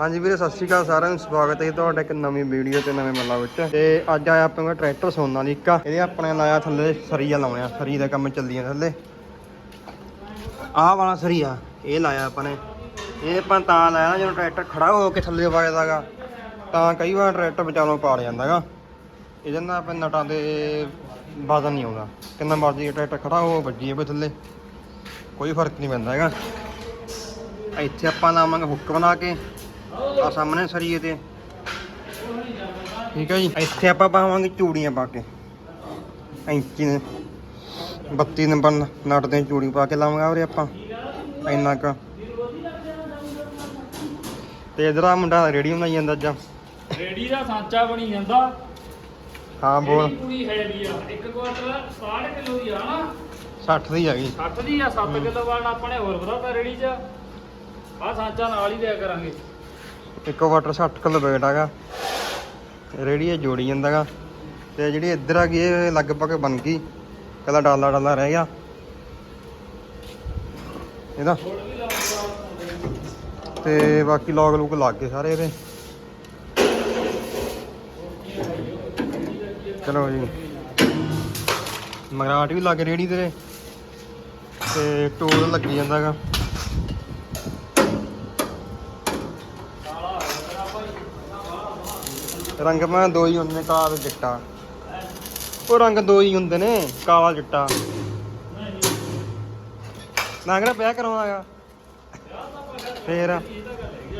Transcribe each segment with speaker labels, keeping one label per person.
Speaker 1: ਹਾਂਜੀ ਵੀਰੇ, ਸਤਿ ਸ਼੍ਰੀ ਅਕਾਲ ਸਾਰਿਆਂ ਨੂੰ। ਸਵਾਗਤ ਹੈ ਤੁਹਾਡਾ ਇੱਕ ਨਵੀਂ ਵੀਡੀਓ ਤੇ ਨਵੇਂ ਮੱਲਾ ਵਿੱਚ। ਤੇ ਅੱਜ ਆਇਆ ਆਪਾਂ ਟਰੈਕਟਰ ਕੋਲ ਟਰੈਕਟਰ ਸੋਨਾਲੀਕਾ ਇਹਦੇ ਆਪਣੇ ਲਾਇਆ ਥੱਲੇ ਸਰੀਆ ਲਾਉਣਿਆ ਸਰੀ ਦਾ ਕੰਮ ਚੱਲੀ ਜਾਂਦਾ ਥੱਲੇ। ਆਹ ਵਾਲਾ ਸਰੀਆ ਇਹ ਲਾਇਆ ਆਪਾਂ ਨੇ। ਇਹ ਆਪਾਂ ਤਾਂ ਲਾਇਆ ਜਦੋਂ ਟਰੈਕਟਰ ਖੜਾ ਹੋ ਕੇ ਥੱਲੇ ਵਗਦਾਗਾ ਤਾਂ ਕਈ ਵਾਰ ਟਰੈਕਟਰ ਵਿਚਾਲੋਂ ਪਾੜ ਜਾਂਦਾਗਾ ਇਹਦੇ ਨਾਲ ਆਪਾਂ ਨਟਾਂ ਦੇ ਵਜ਼ਨ ਨਹੀਂ ਆਉਂਦਾ। ਕਿੰਨਾ ਮਰਜ਼ੀ ਟਰੈਕਟਰ ਖੜਾ ਹੋ ਵੱਜੀ ਜਾਵੇ ਥੱਲੇ। ਕੋਈ ਫ਼ਰਕ ਨਹੀਂ ਪੈਂਦਾ ਹੈਗਾ। ਇੱਥੇ ਆਪਾਂ ਲਾਵਾਂਗੇ ਹੁੱਕ ਬਣਾ ਕੇ। ਆ ਸਾਹਮਣੇ ਸਰੀਏ ਤੇ ਠੀਕ ਹੈ ਜੀ। ਇੱਥੇ ਆਪਾਂ ਪਾਵਾਂਗੇ ਚੂੜੀਆਂ ਪਾ ਕੇ। ਇੰਚੀ ਨੇ 32 ਨੰਬਰ ਨਟ ਦੇ ਚੂੜੀ ਪਾ ਕੇ ਲਾਵਾਂਗੇ ਵੀਰੇ ਆਪਾਂ। ਇੰਨਾ ਕ। ਤੇ ਇਧਰ ਆ ਮੁੰਡਾ ਰੇੜੀ ਬਣਾਈ ਜਾਂਦਾ ਅੱਜ।
Speaker 2: ਰੇੜੀ ਦਾ ਸਾਂਚਾ ਬਣੀ ਜਾਂਦਾ।
Speaker 1: ਹਾਂ ਬੋਲ।
Speaker 2: ਪੂਰੀ ਹੈਵੀ ਆ। ਇੱਕ ਕੁਆਟਰ 60 ਕਿਲੋ ਦੀ ਆ ਨਾ।
Speaker 1: 60 ਦੀ ਹੈਗੀ
Speaker 2: 60 ਦੀ ਆ 7 ਕਿਲੋ ਵਾਲਾ ਆਪਾਂ ਨੇ ਹੋਰ ਵਧਾਤਾ ਰੇੜੀ 'ਚ। ਆ ਸਾਂਚਾ ਨਾਲ ਹੀ ਦਿਆ ਕਰਾਂਗੇ।
Speaker 1: ਇੱਕੋ ਵਾਟਰ 60 ਕਿਲੋ ਵੇਟ ਹੈਗਾ ਰੇੜੀ ਇਹ ਜੋੜੀ ਜਾਂਦਾਗਾ। ਤੇ ਜਿਹੜੀ ਇੱਧਰ ਆ ਗਈ, ਇਹ ਲਗਭਗ ਬਣ ਗਈ। ਕੱਲਾ ਡਾਲਾ ਡਾਲਾ ਰਹਿ ਗਿਆ। ਇਹਦਾ। ਤੇ ਬਾਕੀ ਲੌਗ ਲੂਕ ਲੱਗ ਗਏ ਸਾਰੇ ਇਹਦੇ। ਚਲੋ ਜੀ। ਮਗਰਾਟ ਵੀ ਲੱਗ ਰੇੜੀ ਤੇਰੇ ਤੇ ਟੋਲ ਲੱਗੀ ਜਾਂਦਾਗਾ। ਰੰਗ ਮੈਂ ਦੋ ਹੀ ਹੁੰਦੇ ਨੇ ਕਾਲਾ ਤੇ ਚਿੱਟਾ। ਉਹ ਰੰਗ ਦੋ ਹੀ ਹੁੰਦੇ ਨੇ, ਕਾਲਾ, ਚਿੱਟਾ। ਨਾ ਕਿਹੜਾ ਵਿਆਹ ਕਰਾਉਣਾਗਾ ਫੇਰ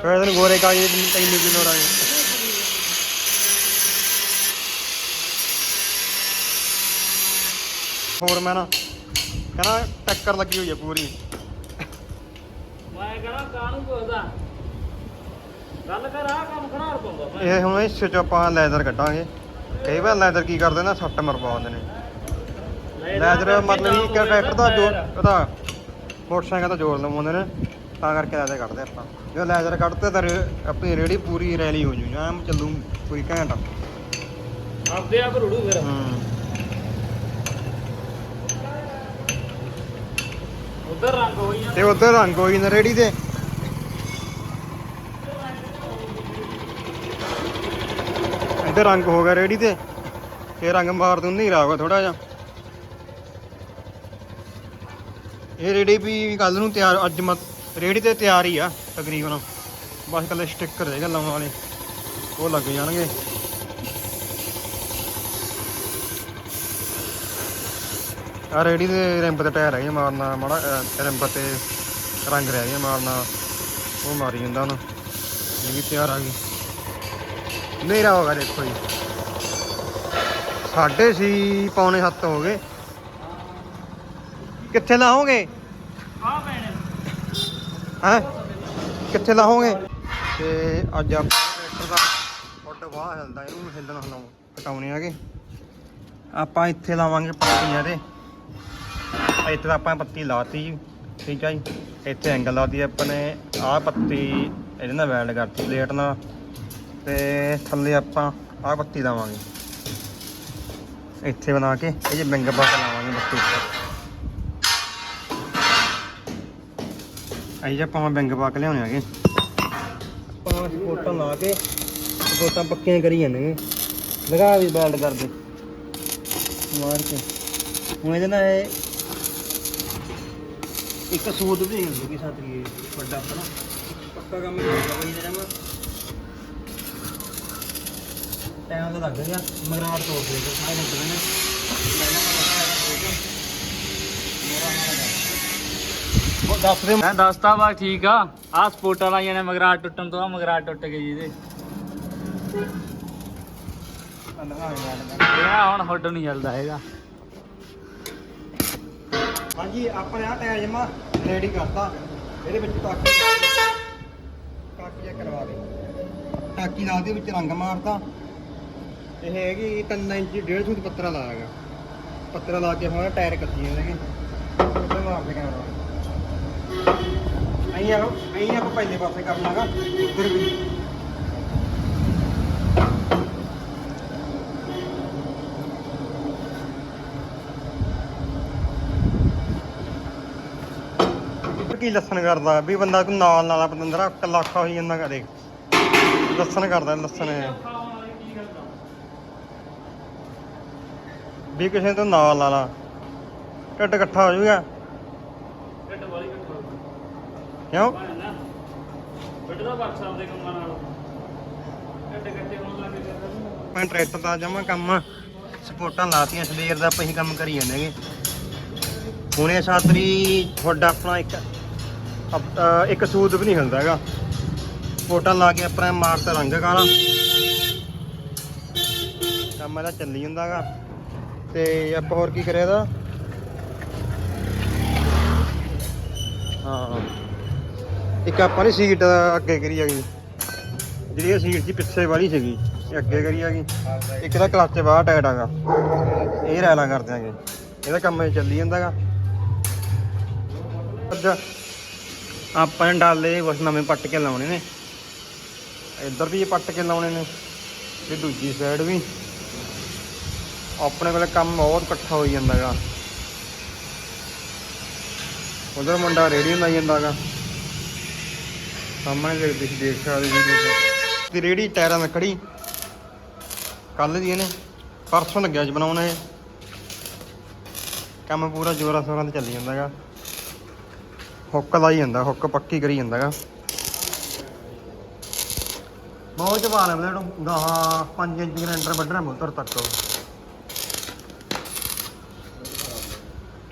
Speaker 1: ਫੇਰ ਤੈਨੂੰ ਗੋਰੇ ਕਾਲੇ ਦੀ ਤੈਨੂੰ ਕੀ ਲੋੜ ਆ। ਹੋਰ ਮੈਂ ਨਾ, ਕਹਿੰਦਾ ਟੱਕਰ ਲੱਗੀ ਹੋਈ ਹੈ ਪੂਰੀ।
Speaker 2: ਮੈਂ ਕਹਣਾ ਕਾਹਨੂੰ ਪੁੱਛਦਾ? ਗੱਲ ਕਰ ਆ ਕੰਮ ਖਰਾਬ ਪਾਉਂਦਾ ਮੈਂ।
Speaker 1: ਇਹ ਹੁਣ ਇਸ ਚ ਆਪਾਂ ਲੈਦਰ ਕੱਢਾਂਗੇ। ਕਈ ਵਾਰ ਲੈਦਰ ਕੀ ਕਰਦੇ ਨਾ ਸੱਟ ਮਰਵਾ ਦਿੰਦੇ ਨੇ। ਲੈਦਰ ਮਤਲਬ ਕਿ ਇੱਕ ਟਰੈਕਟਰ ਦਾ ਜੋ ਉਹਦਾ ਮੋਟਰਸਾਈਕਲ ਦਾ ਜੋੜ ਲਵਾਉਂਦੇ ਨੇ ਤਾਂ ਕਰਕੇ ਲੈਦਰ ਕੱਢਦੇ ਆਪਾਂ। ਜੇ ਲੈਦਰ ਕੱਢਦੇ ਤਾਂ ਆਪਣੀ ਰੇੜੀ ਪੂਰੀ ਰੈਲੀ ਹੋ ਜੂ ਐਮ ਚੱਲੂ ਪੂਰੀ ਘੈਂਟ।
Speaker 2: ਆਪਦੇ ਆਪ ਰੁੜੂ ਫਿਰ। ਉਧਰ ਰੰਗ ਹੋਈ
Speaker 1: ਤੇ ਉਧਰ ਰੰਗ ਹੋਈ ਨਾ ਰੇੜੀ ਤੇ ਇੱਧਰ ਰੰਗ ਹੋ ਗਿਆ ਰੇੜੀ ਤੇ। ਇਹ ਰੰਗ ਮਾਰ ਦੂੰ ਹਨੇਰਾ ਹੋਗਾ ਥੋੜਾ ਜਿਹਾ। ਇਹ ਰੇੜੀ ਵੀ ਕੱਲ ਨੂੰ ਤਿਆਰ ਅੱਜ ਮਤ ਰੇੜੀ ਤੇ ਤਿਆਰ ਹੀ ਆ ਤਕਰੀਬਨ। ਬਸ ਕੱਲੇ ਸਟicker ਰਹਿ ਗਏ ਲਾਉਣ ਵਾਲੇ। ਉਹ ਲੱਗ ਜਾਣਗੇ। ਆ ਰੇੜੀ ਦੇ ਰਿੰਬ ਤੇ ਟਾਇਰ ਰਹਿ ਹੈਗੇ ਮਾਰਨਾ ਮਾੜਾ ਅਹ, ਰਿੰਬ ਤੇ ਰੰਗ ਰਹਿ ਗਿਆ ਮਾਰਨਾ। ਉਹ ਮਾਰੀ ਜਾਂਦਾ ਉਹਨੂੰ। ਇਹ ਵੀ ਤਿਆਰ ਆ ਗਈ। ਹਨੇਰਾ ਹੋ ਗਿਆ ਦੇਖੋ ਜੀ। ਸਾਢੇ ਸੀ ਪੌਣੇ 7 ਹੋ ਗਏ। ਕਿੱਥੇ ਲਾਹੋਗੇ?
Speaker 2: ਆ ਪੈਣੇ
Speaker 1: ਹੈ? ਕਿੱਥੇ ਲਾਹੋਗੇ? ਤੇ ਅੱਜ ਆਪਾਂ ਟਰੈਕਟਰ ਦਾ ਫੁੱਟ ਵਾਹ ਹਿਲਦਾ ਇਹਨੂੰ ਹਿੱਲਣ ਹਲਾਉਂ ਹਟਾਉਣੇ ਆਗੇ ਆਪਾਂ ਇੱਥੇ ਲਾਵਾਂਗੇ ਪੱਤੀਆਂ ਤੇ। ਇੱਥੇ ਤਾਂ ਆਪਾਂ ਪੱਤੀ ਲਾਤੀ ਜੀ, ਠੀਕ ਹੈ ਜੀ। ਇੱਥੇ ਐਂਗਲ ਲਾਤੀ ਆਪਾਂ ਨੇ ਆਹ ਪੱਤੀ ਇਹਦੇ ਨਾਲ ਵੈਲਡ ਕਰਤੀ ਪਲੇਟ ਨਾਲ। ਤੇ ਥੱਲੇ ਆਪਾਂ ਆਹ ਪੱਤੀ ਲਾਵਾਂਗੇ। ਇੱਥੇ ਬਣਾ ਕੇ, ਇਹ ਜੇ ਬਿੰਗ ਪਾ ਲਾਵਾਂਗੇ ਪੱਤੀ ਉੱਪਰ। ਆਈ ਜੇ ਆਪਾਂ ਬਿੰਗ ਪਾ ਲਿਆਉਣੇ ਆਗੇ ਆਪਾਂ ਸਪੋਰਟਾਂ ਲਾ ਕੇ ਸਪੋਰਟਾਂ ਪੱਕੀਆਂ ਕਰੀ ਜਾਂਦੇ ਨੇ। ਲਗਾ ਵੀ ਬੈਲਡ ਕਰਦੇ। ਮਾਰ ਕੇ। ਹੁਣ ਇਹਦੇ ਨਾਲ ਇਹ ਇੱਕ ਸੂਦ ਵੀ ਹੁੰਦੀ ਕਿ ਸਾਤਰੀ ਵੱਡਾ ਆਪਣਾ। ਪੱਕਾ ਕੰਮ ਕਰਦਾ ਬਈ ਤੇ ਟਾਈਮ ਤਾਂ ਲੱਗ ਗਿਆ ਮਗਰਾਟ ਤੋੜ ਦੇ ਤੇ ਸਾਰੇ ਲੱਗ ਨੇ ਪਹਿਲਾਂ ਮੈਂ ਬਤਾ ਮੇਰਾ ਨਾਮ ਉਹ ਦੱਸ ਦੇ।
Speaker 2: ਮੈਂ ਦੱਸਤਾ ਵਾ ਠੀਕ ਆ। ਆ ਸਪੋਰਟਾਂ ਲਾਈਆਂ ਨੇ ਮਗਰਾਟ ਟੁੱਟਣ ਤੋਂ ਆ ਮਗਰਾਟ ਟੁੱਟ ਗਈ ਜਿਹਦੇ ਇਹ ਆ ਹੁਣ ਹੁੱਡ ਨਹੀਂ ਚੱਲਦਾ ਹੈਗਾ।
Speaker 1: ਹਾਂਜੀ ਆਪਣੇ ਆ ਟਾਇਰ ਜਮਾ ਰੈਡੀ ਕਰਤਾ। ਇਹਦੇ ਵਿੱਚ ਟਾਕੀ ਟਾਕੀ ਕਰਵਾ ਦੇ। ਟਾਕੀ ਲਾ ਦੇ ਵਿੱਚ ਰੰਗ ਮਾਰਤਾ। ਇਹ ਹੈਗੀ 3 ਇੰਚ 150 ਦੀ ਪੱਤਰਾ ਲਾਇਆਗਾ ਪੱਤਰਾ ਲਾ ਕੇ ਹੁਣ ਟਾਇਰ ਕੱਤੀ ਜਾਂਦੇ ਉੱਤੇ ਮਾਰ ਦੇ ਕੈਮਰਾ ਅਹੀਂ ਆ ਅਹੀਂ ਆਪਾਂ ਪਹਿਲੇ ਪਾਸੇ ਕਰਨਾਗਾ ਉੱਧਰ ਵੀ। ਕੀ ਲੱਸਣ ਕਰਦਾ? ਵੀ ਬੰਦਾ ਤੂੰ ਨਾਲ ਨਾਲ ਪਤੰਦਰਾ ਕੱਲਾ ਔਖਾ ਹੋਈ ਜਾਂਦਾ ਕਦੇ ਲਸਣ ਕਰਦਾ ਲਸਣ ਵੀ ਕਿਸੇ ਤੋਂ ਨਾਲ ਲਾ ਲਾ। ਢਿੱਡ ਇਕੱਠਾ ਹੋ ਜਾਊਗਾ।
Speaker 2: ਢਿੱਡ ਵਾਲੀ ਇਕੱਠਾ ਹੋ
Speaker 1: ਕਿਉਂ?
Speaker 2: ਢਿੱਡ ਦਾ ਵਰਕਸ਼ਾਪ ਦੇ ਕੰਮਾਂ ਨਾਲ। ਢਿੱਡ ਇਕੱਠੇ ਹੋਣ ਲੱਗ ਗਏ
Speaker 1: ਮੈਂ ਟਰੈਕਟਰ ਦਾ ਜਮਾ ਕੰਮ ਸਪੋਰਟਾਂ ਲਾਤੀਆਂ ਸਵੇਰ ਦਾ ਆਪਾਂ ਹੀ ਕੰਮ ਕਰੀ ਜਾਂਦੇਗੇ ਹੁਣੇ ਸਾਤਰੀ ਤੁਹਾਡਾ ਆਪਣਾ ਇੱਕ ਇੱਕ ਸੂਦ ਵੀ ਨਹੀਂ ਹਿਲਦਾ ਹੈਗਾ। ਸਪੋਰਟਾਂ ਲਾ ਕੇ ਆਪਣਾ ਮਾਰਤਾ ਰੰਗ ਕਾਲਾ। ਕੰਮ ਇਹਦਾ ਚੱਲੀ ਜਾਂਦਾਗਾ ਤੇ ਆਪਾਂ ਹੋਰ ਕੀ ਕਰਿਆ ਇਹਦਾ? ਹਾਂ ਇੱਕ ਆਪਾਂ ਨੇ ਸੀਟ ਅੱਗੇ ਕਰੀ ਹੈਗੀ। ਜਿਹੜੀ ਇਹ ਸੀਟ ਸੀ ਪਿੱਛੇ ਵਾਲੀ ਸੀਗੀ, ਇਹ ਅੱਗੇ ਕਰੀ ਹੈਗੀ। ਇੱਕ ਦਾ ਕਲੱਚ ਬਾਹਰ ਟਾਇਟ ਹੈਗਾ। ਇਹ ਰੈਲਾ ਕਰ ਦਿਆਂਗੇ ਇਹਦਾ ਕੰਮ ਇਹ ਚੱਲੀ ਜਾਂਦਾਗਾ ਅੱਜ ਆਪਾਂ ਨੇ ਡਾਲੇ ਬਸ ਨਵੇਂ ਪੱਟ ਕੇ ਲਾਉਣੇ ਨੇ। ਇੱਧਰ ਵੀ ਇਹ ਪੱਟ ਕੇ ਲਾਉਣੇ ਨੇ। ਤੇ ਦੂਜੀ ਸਾਈਡ ਵੀ। ਆਪਣੇ ਕੋਲੇ ਕੰਮ ਬਹੁਤ ਇਕੱਠਾ ਹੋਈ ਜਾਂਦਾਗਾ। ਉਧਰ ਮੁੰਡਾ ਰੇੜੀ ਲਾਈ ਜਾਂਦਾਗਾ। ਸਾਹਮਣੇ ਦੇਖ ਤੁਸੀਂ ਦੇਖ ਸਕਦੇ ਜੀ ਤੇ ਰੇੜੀ ਟਾਇਰਾਂ ਨਾਲ ਖੜੀ। ਕੱਲ ਦੀ ਇਹਨੇ, ਪਰਸੋਂ ਲੱਗਿਆ ਜੀ ਬਣਾਉਣ ਇਹ। ਕੰਮ ਪੂਰਾ ਜੋਰਾਂ ਸ਼ੋਰਾਂ ਤੇ ਚੱਲੀ ਜਾਂਦਾਗਾ। ਹੁੱਕ ਲਾਈ ਜਾਂਦਾ, ਹੁੱਕ ਪੱਕੀ ਕਰੀ ਜਾਂਦਾਗਾ। ਬਹੁਤ ਜਵਾਨ ਹੈ ਬਲੇਡ। ਗਾਹਾਂ 5 ਇੰਚ ਗ੍ਰੈਂਡਰ ਵੱਢਣਾ ਮੋਟਰ ਤੱਕ।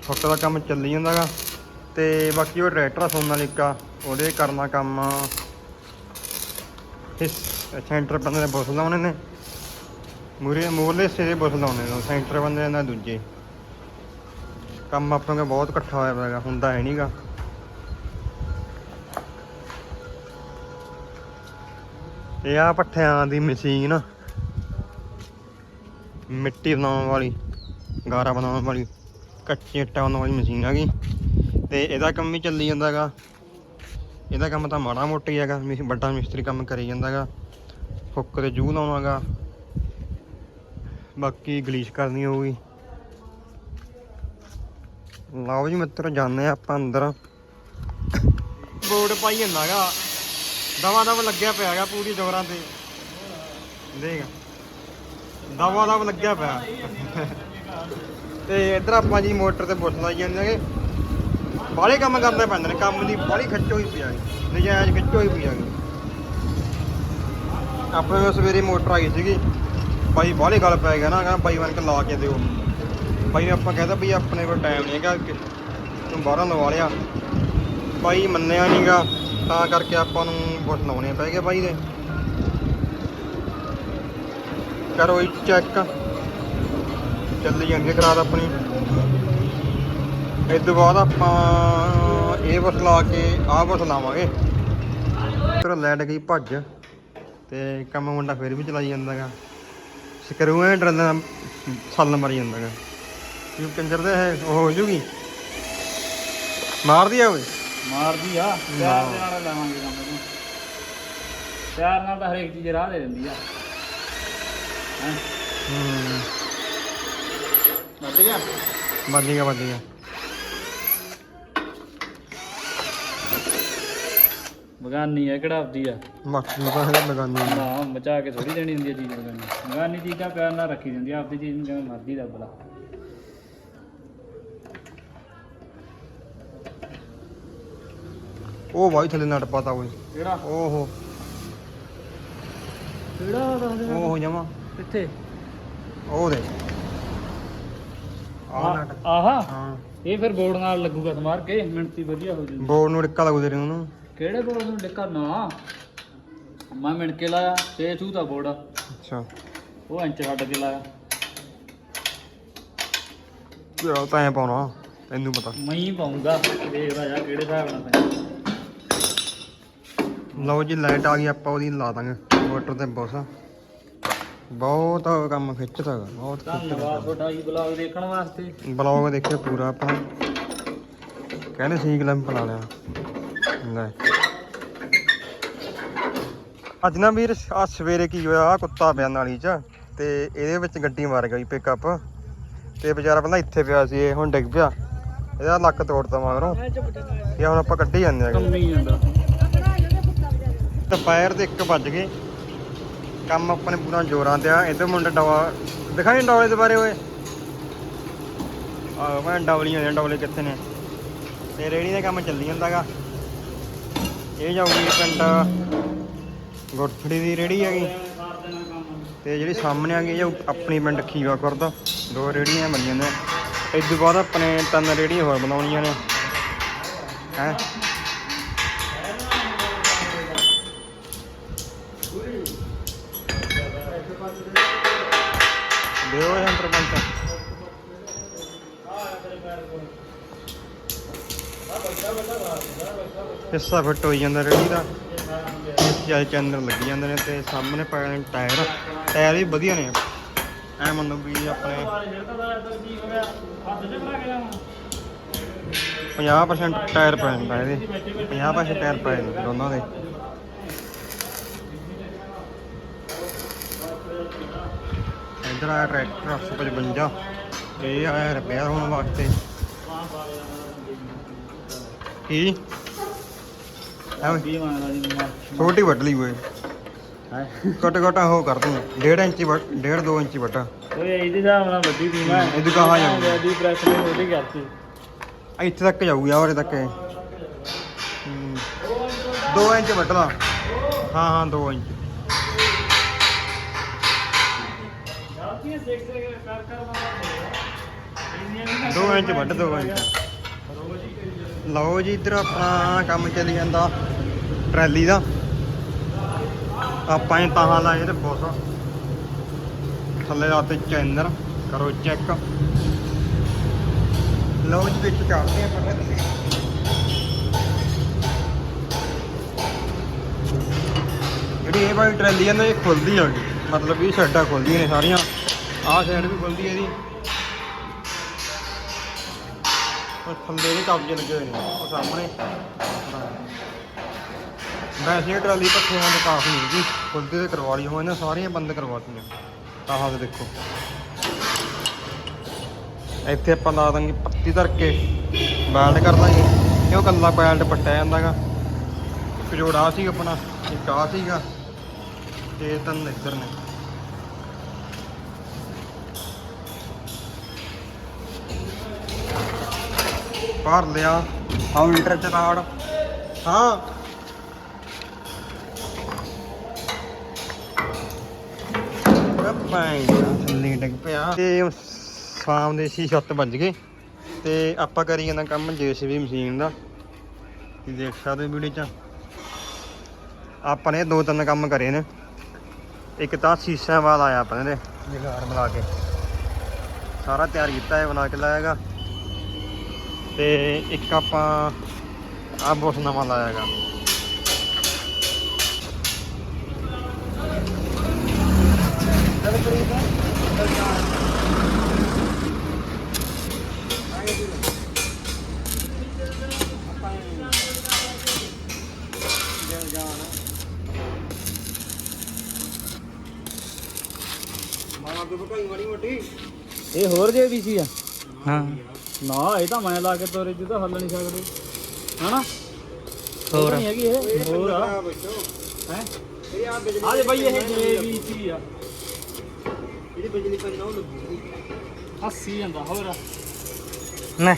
Speaker 1: ਹੁੱਕ ਦਾ ਕੰਮ ਚੱਲੀ ਜਾਂਦਾਗਾ। ਤੇ ਬਾਕੀ ਉਹ ਟਰੈਕਟਰ ਆ ਸੋਨਾਲੀਕਾ ਉਹਦੇ ਕਰਨਾ ਕੰਮ ਇਸ ਸੈਂਟਰ ਬੰਦੇ ਨੇ ਬੁਸ ਲਾਉਣੇ ਨੇ। ਮੂਰੇ ਮੂਰਲੇ ਸਿਰੇ ਬੁਸ ਲਾਉਣੇ ਨੇ, ਸੈਂਟਰ ਬੰਦੇ ਨਾਲ ਦੂਜੇ। ਕੰਮ ਆਪਾਂ ਨੂੰ ਬਹੁਤ ਇਕੱਠਾ ਹੋਇਆ ਪਿਆ ਹੁੰਦਾ ਹੈ ਨਹੀਂਗਾ ਇਹ ਆ ਪੱਠਿਆਂ ਦੀ ਮਸ਼ੀਨ। ਮਿੱਟੀ ਬਣਾਉਣ ਵਾਲੀ, ਗਾਰਾ ਬਣਾਉਣ ਵਾਲੀ। ਕੱਚੇ ਇੱਟਾਂ ਬਣਾਉਣ ਵਾਲੀ ਮਸ਼ੀਨ ਹੈਗੀ ਤੇ ਇਹਦਾ ਕੰਮ ਵੀ ਚੱਲੀ ਜਾਂਦਾਗਾ। ਇਹਦਾ ਕੰਮ ਤਾਂ ਮਾੜਾ ਮੋਟਾ ਹੀ ਹੈਗਾ ਵੱਡਾ ਮਿਸਤਰੀ ਕੰਮ ਕਰੀ ਜਾਂਦਾਗਾ। ਫੁੱਕ ਤੇ ਜੂ ਲਾਉਣਾਗਾ। ਬਾਕੀ ਗਲੀਸ਼ ਕਰਨੀ ਹੋਊਗੀ। ਲਓ ਜੀ ਮਿੱਤਰ, ਜਾਂਦੇ ਆ ਆਪਾਂ ਅੰਦਰ। ਬੋਰਡ ਪਾਈ ਜਾਂਦਾਗਾ। ਦਵਾ ਦਵ ਲੱਗਿਆ ਪਿਆ ਹੈਗਾ ਪੂਰੀ ਜ਼ੋਰਾਂ ਤੇ। ਦੇਖ। ਦਵਾ ਦਵ ਲੱਗਿਆ ਪਿਆ। ਤੇ ਇੱਧਰ ਆਪਾਂ ਜੀ ਮੋਟਰ ਤੇ ਬੁੱਸ ਲਾਈ ਜਾਂਦੇ ਹੈਗੇ। ਬਾਹਲੇ ਕੰਮ ਕਰਨੇ ਪੈਂਦੇ ਨੇ, ਕੰਮ ਦੀ ਬਾਹਲੀ ਖੱਚ ਹੋਈ ਪਈ ਆ ਨਜਾਇਜ਼ ਖੱਚ ਹੋਈ ਪਈ ਆ ਆਪਣੇ ਕੋਲ ਸਵੇਰੇ ਮੋਟਰ ਆਈ ਸੀਗੀ ਭਾਈ ਬਾਹਲੇ ਗੱਲ ਪੈ ਗਿਆ ਨਾ, ਕਹਿੰਦਾ ਬਾਈ ਬਣ ਲਾ ਕੇ ਦਿਓ। ਬਾਈ ਆਪਾਂ ਕਹਿੰਦਾ ਵੀ ਆਪਣੇ ਕੋਲ ਟਾਈਮ ਨਹੀਂ ਹੈਗਾ ਤੂੰ ਬਾਹਰੋਂ ਲਵਾ ਲਿਆ। ਭਾਈ ਮੰਨਿਆ ਨਹੀਂਗਾ ਤਾਂ ਕਰਕੇ ਆਪਾਂ ਨੂੰ ਬੁੱਸ ਲਾਉਣੇ ਪੈ ਗਏ ਬਾਈ ਦੇ। ਕਰੋ ਇਹ ਚੈੱਕ ਚੱਲੀ ਜਾਂਦੀ ਕਰਾਰ ਆਪਣੀ। ਇਸ ਤੋਂ ਬਾਅਦ ਆਪਾਂ ਇਹ ਬਸ ਲਾ ਕੇ ਆਹ ਬਸ ਲਾਵਾਂਗੇ। ਫਿਰ ਲੈਟ ਗਈ ਭੱਜ ਤੇ ਕੰਮ ਮੁੰਡਾ ਫਿਰ ਵੀ ਚਲਾਈ ਜਾਂਦਾਗਾ ਸਕਰੂ ਐ ਨਾਲ ਸੱਲ ਮਰ ਜਾਂਦਾਗਾ ਇਹ ਕੰਜਰ ਦੇ ਉਹ ਹੋ ਜੂਗੀ। ਮਾਰਦੀ ਆ ਓਏ।
Speaker 2: ਮਾਰਦੀ ਆ। ਪਿਆਰ ਦੇ ਨਾਲ ਲਾਵਾਂਗੇ ਕੰਮ ਨੂੰ ਪਿਆਰ ਨਾਲ ਤਾਂ ਹਰੇਕ ਚੀਜ਼ ਰਾਹ ਦੇ ਦਿੰਦੀ ਆ। ਹੈਂ?
Speaker 1: ਹੂੰ।
Speaker 2: ਵੱਧ ਗਿਆ
Speaker 1: ਵੱਜੇਗਾ ਵੱਜੇਗਾ
Speaker 2: ਬਗਾਨੀ ਆ ਕਿਹੜਾ ਆਪਦੀ ਆ?
Speaker 1: ਬਾਕੀ ਨੂੰ ਹੈਗਾ ਲਗਾਨੀ
Speaker 2: ਨਾ ਬਚਾ ਕੇ ਥੋੜੀ ਦੇਣੀ ਹੁੰਦੀ ਆ ਚੀਜ਼ ਬਗਾਨੀ ਬਗਾਨੀ ਚੀਜ਼ ਤਾਂ ਪਿਆਰ ਨਾਲ ਰੱਖੀ ਜਾਂਦੀ ਆ ਆਪਦੀ ਚੀਜ਼ ਨੂੰ ਜਿਵੇਂ ਮਰਜ਼ੀ ਦੱਬ ਲਾ।
Speaker 1: ਉਹ ਵਾਈ ਥੱਲੇ ਨਟ ਪਾਤਾ ਓਏ।
Speaker 2: ਕਿਹੜਾ?
Speaker 1: ਓਹੋ।
Speaker 2: ਕਿਹੜਾ ਦੱਸ ਦੇ
Speaker 1: ਓਹੋ ਜਮਾ।
Speaker 2: ਕਿੱਥੇ?
Speaker 1: ਉਹ ਦੇ ਆਹ ਨਟ
Speaker 2: ਆਹਾ।
Speaker 1: ਹਾਂ।
Speaker 2: ਇਹ ਫਿਰ ਬੋਰਡ ਨਾਲ ਲੱਗੂਗਾ ਸਮਾਰ ਕੇ ਮਿੰਟੀ ਵਧੀਆ ਹੋ ਜੂਗੀ।
Speaker 1: ਬੋਰਡ ਨੂੰ ਡਿੱਕਾ ਲੱਗੂ ਤੇਰੇ ਉਹਨੂੰ
Speaker 2: ਕਿਹੜੇ ਬੋਰਡ ਨੂੰ ਡਿੱਕਾ? ਨਾ। ਮੈਂ ਮਿਣ ਕੇ ਲਾਇਆ ਤੇ ਤੂੰ ਤਾਂ ਬੋਰਡ।
Speaker 1: ਅੱਛਾ।
Speaker 2: ਉਹ ਇੰਚ ਛੱਡ ਕੇ ਲਾਇਆ।
Speaker 1: ਯਾਰ ਤਾਂ ਐ ਪਾਉਣਾ ਤੈਨੂੰ ਪਤਾ।
Speaker 2: ਮੈਂ ਹੀ ਪਾਉਂਗਾ ਦੇਖਦਾ ਜਾ ਕਿਹੜੇ ਹਿਸਾਬ ਨਾਲ ਪੈਂਦਾ।
Speaker 1: ਲਓ ਜੀ ਲਾਈਟ ਆ ਗਈ ਆਪਾਂ ਉਹਦੀ ਲਾ ਦਾਂਗੇ। ਮੋਟਰ ਤੇ ਬਸ। ਬਹੁਤ ਕੰਮ ਖਿੱਚਦਾ ਹੈਗਾ ਬਹੁਤ
Speaker 2: ਧੰਨਵਾਦ ਤੁਹਾਡਾ ਜੀ ਬਲੌਗ ਦੇਖਣ ਵਾਸਤੇ।
Speaker 1: ਬਲੌਗ ਦੇਖਿਓ ਪੂਰਾ ਆਪਾਂ। ਕਹਿੰਦੇ ਸੀ ਲੈਂਪ ਲਾ ਲਿਆ। ਲੈ। ਅੱਜ ਨਾ ਵੀਰ ਆ ਸਵੇਰੇ ਕੀ ਹੋਇਆ ਆ ਕੁੱਤਾ ਪਿਆ ਨਾਲੀ 'ਚ ਤੇ ਇਹਦੇ ਵਿੱਚ ਗੱਡੀ ਮਾਰ ਗਈ ਪਿਕਅਪ ਤੇ ਵਿਚਾਰਾ ਪਹਿਲਾਂ ਇੱਥੇ ਪਿਆ ਸੀ ਇਹ ਹੁਣ ਡਿੱਗ ਪਿਆ। ਇਹਦਾ ਲੱਕ ਤੋੜਤਾ ਮਗਰੋਂ। ਇਹ ਹੁਣ ਆਪਾਂ ਕੱਢੀ ਜਾਂਦੇ ਹੈਗੇ
Speaker 2: ਕੰਮੀ ਜਾਂਦਾ।
Speaker 1: ਦੁਪਹਿਰ ਦੇ 1 ਵੱਜ ਗਏ। ਕੰਮ ਆਪਣੇ ਪੂਰਾ ਜੋਰਾਂ ਤੇ ਆ। ਇਹਦੇ ਮੁੰਡੇ ਡਵਾ ਦਿਖਾਈ ਡੌਲੇ ਦੇ ਬਾਰੇ ਓਏ। ਆਹ, ਮੈਂ ਡੌਲੀਆਂ ਨੇ ਡੌਲੇ ਕਿੱਥੇ ਨੇ? ਤੇ ਰੇੜੀ ਦਾ ਕੰਮ ਚੱਲੀ ਜਾਂਦਾਗਾ। ਇਹ ਜਾਊਗੀ ਪਿੰਡ ਗੁਰਥੜੀ ਦੀ ਰੇੜੀ ਹੈਗੀ।
Speaker 2: ਸਾਰ
Speaker 1: ਤੇ ਜਿਹੜੀ ਸਾਹਮਣੇ ਆ ਗਈ ਇਹ ਆਪਣੀ ਪਿੰਡ ਖੀਵਾ ਕਰਦਾ ਦੋ ਰੇੜੀਆਂ ਬਣੀਆਂ ਨੇ। ਇਸ ਤੋਂ ਬਾਅਦ ਆਪਣੇ ਤਿੰਨ ਰੇੜੀਆਂ ਹੋਰ ਬਣਾਉਣੀਆਂ ਨੇ। ਹੈ? ਦਿਓ ਇਹ ਸਰਪੰਚ ਹਿੱਸਾ ਫਿੱਟ ਹੋਈ ਜਾਂਦਾ ਰੇੜੀ ਦਾ। ਚਾਲ ਚੈਨਲ ਲੱਗੀ ਜਾਂਦੇ ਨੇ ਤੇ ਸਾਹਮਣੇ ਪਏ ਨੇ ਟਾਇਰ ਟਾਇਰ ਵੀ ਵਧੀਆ ਨੇ। ਐ ਮੰਨੋ ਵੀ ਆਪਣੇ
Speaker 2: ਵਾਲੇ ਜਿਹੜਾ ਤਾਂ ਇੱਧਰ ਕੀ ਹੋ ਗਿਆ ਹੱਥ ਚ ਭਰਾ ਕੇ ਲਾਵਾਂ
Speaker 1: 50% ਟਾਇਰ ਪਏ ਨੇ ਟਾਇਰ ਦੇ 50% ਟਾਇਰ ਪਏ ਨੇ ਦੋਨਾਂ ਦੇ। ਇੱਧਰ ਆਇਆ ਟਰੈਕਟਰ 855 ਇਹ ਆਇਆ ਰਿਪੇਅਰ ਹੋਣ ਵਾਸਤੇ। ਕੀ ਛੋਟੀ ਵੱਢ ਲਈ ਓਏ।
Speaker 2: ਹੈ?
Speaker 1: ਘਟ ਘਟਾ ਹੋ ਕਰ ਤੂੰ। 1.5 ਇੰਚੀ 1.5 2 ਇੰਚੀ ਵੱਢ।
Speaker 2: ਓਏ ਇਹਦੇ ਨਾਲ ਵੱਡੀ? ਦੀ ਪ੍ਰੈਸ ਨੇ ਉਹਦੀ ਕਰਤੀ
Speaker 1: ਇੱਥੇ ਤੱਕ ਜਾਊਗੀ ਆਵਰੇ ਤੱਕ ਇਹ। 2 ਇੰਚ ਲਾ। ਹਾਂ ਹਾਂ 2 ਇੰਚ।
Speaker 2: ਗਲਤੀਆਂ ਕਰ ਕਰ ਬੰਦਾ
Speaker 1: 2 ਇੰਚ ਵੱਢ 2 ਇੰਚ। ਲਓ ਜੀ, ਇੱਧਰ ਆਪਣਾ ਕੰਮ ਚੱਲੀ ਜਾਂਦਾ ਟਰੈਲੀ ਦਾ। ਆਪਾਂ ਇਹ ਤਾਹਾਂ ਲਾਏ ਤੇ ਬੋਸ। ਥੱਲੇ ਰਾਤੇ ਚੈਨਰ, ਕਰੋ ਚੈੱਕ। ਲਓ ਜੀ, ਵਿੱਚ ਚੱਲਦੇ ਆਪਾਂ ਟਰੈਲੀ ਜਿਹੜੀ ਇਹ ਵਾਲੀ ਟਰੈਲੀ ਆ ਨਾ, ਇਹ ਖੁੱਲਦੀ ਆ ਮਤਲਬ ਵੀ ਸਾਈਡਾਂ ਖੁੱਲਦੀਆਂ ਨੇ ਸਾਰੀਆਂ। ਆਹ ਸਾਈਡ ਵੀ ਖੁੱਲਦੀ ਹੈ ਇਹਦੀ। ਉਹ ਥੱਲੇ ਦੇ ਕਬਜੇ ਲੱਗੇ ਹੋਏ ਨੇ, ਉਹ ਸਾਹਮਣੇ। ਵੈਸੇ ਇਹ ਟਰਾਲੀ ਪੱਖਿਆਂ ਦੇ ਕਾਫੀ ਨਹੀਂ ਜੀ, ਖੁੱਲਦੇ ਤੇ ਕਰਵਾ ਲਈ ਹੋਏ ਨੇ ਸਾਰੀਆਂ ਬੰਦ ਕਰਵਾਤੀਆਂ ਆਹ ਦੇਖੋ। ਇੱਥੇ ਆਪਾਂ ਲਾ ਦਾਂਗੇ ਪੱਤੀ ਧਰ ਕੇ, ਬੈਲਟ ਕਰ ਦਾਂਗੇ ਉਹ ਕੱਲਾ ਬੈਲਟ ਪੱਟਿਆ ਜਾਂਦਾਗਾ। ਇੱਕ ਜੋੜਾ ਸੀ ਆਪਣਾ, ਇੱਕ ਆ ਸੀਗਾ, ਤੇ ਤਿੰਨ ਇੱਧਰ ਨੇ। ਭਰ ਲਿਆ। ਆ ਮੀਟਰ ਚ ਤਾੜ ਹਾਂ ਪਾਈ ਥੱਲੇ ਡਿੱਗ ਪਿਆ। ਤੇ ਸ਼ਾਮ ਦੇ ਸੀ ਛੱਤ ਵੱਜ ਗਏ। ਤੇ ਆਪਾਂ ਕਰੀ ਜਾਂਦਾ ਕੰਮ ਜੇਸੀਬੀ ਮਸ਼ੀਨ ਦਾ। ਤੁਸੀਂ ਦੇਖ ਸਕਦੇ ਹੋ ਵੀਡੀਓ ਚ। ਆਪਾਂ ਨੇ ਦੋ ਤਿੰਨ ਕੰਮ ਕਰੇ ਨੇ। ਇੱਕ ਤਾਂ ਸੀਸਿਆਂ ਵਾਲਾ ਆਇਆ ਆਪਣੇ ਦੇ ਜਗਾਰ ਮਿਲਾ ਕੇ। ਸਾਰਾ ਤਿਆਰ ਕੀਤਾ ਹੈ ਬਣਾ ਕੇ ਲਾਇਆਗਾ ਤੇ ਇੱਕ ਆਪਾਂ ਆ ਬੋਸ ਨਵਾਂ ਲਾਇਆਗਾ।
Speaker 2: ਇਹ ਹੋਰ ਜੇ ਵੀ ਸੀ ਆ।
Speaker 1: ਹਾਂ।
Speaker 2: ਨਾ ਇਹ ਤਾਂ ਮੈਂ ਲਾ ਕੇ ਤੋਰੇ ਜੂ ਤਾਂ ਹੱਲ ਨਹੀਂ ਸਕਦੇ। ਹਨਾ?
Speaker 1: ਹੋਰ।
Speaker 2: ਨਹੀਂ ਹੈਗੀ ਇਹ। ਹੋਰ ਆ। ਹੈ?
Speaker 1: ਇਹ ਆ ਬਿਜਲੀ
Speaker 2: ਆ ਜੇ ਬਈ ਇਹ ਜੇ ਵੀ ਸੀ ਆ।
Speaker 1: ਜਿਹੜੀ ਬਿਜਲੀ ਪੈਂਦਾ ਉਹ ਲੱਗੂਗੀ
Speaker 2: ਹੱਸੀ ਜਾਂਦਾ ਹੋਰ
Speaker 1: ਨਾ।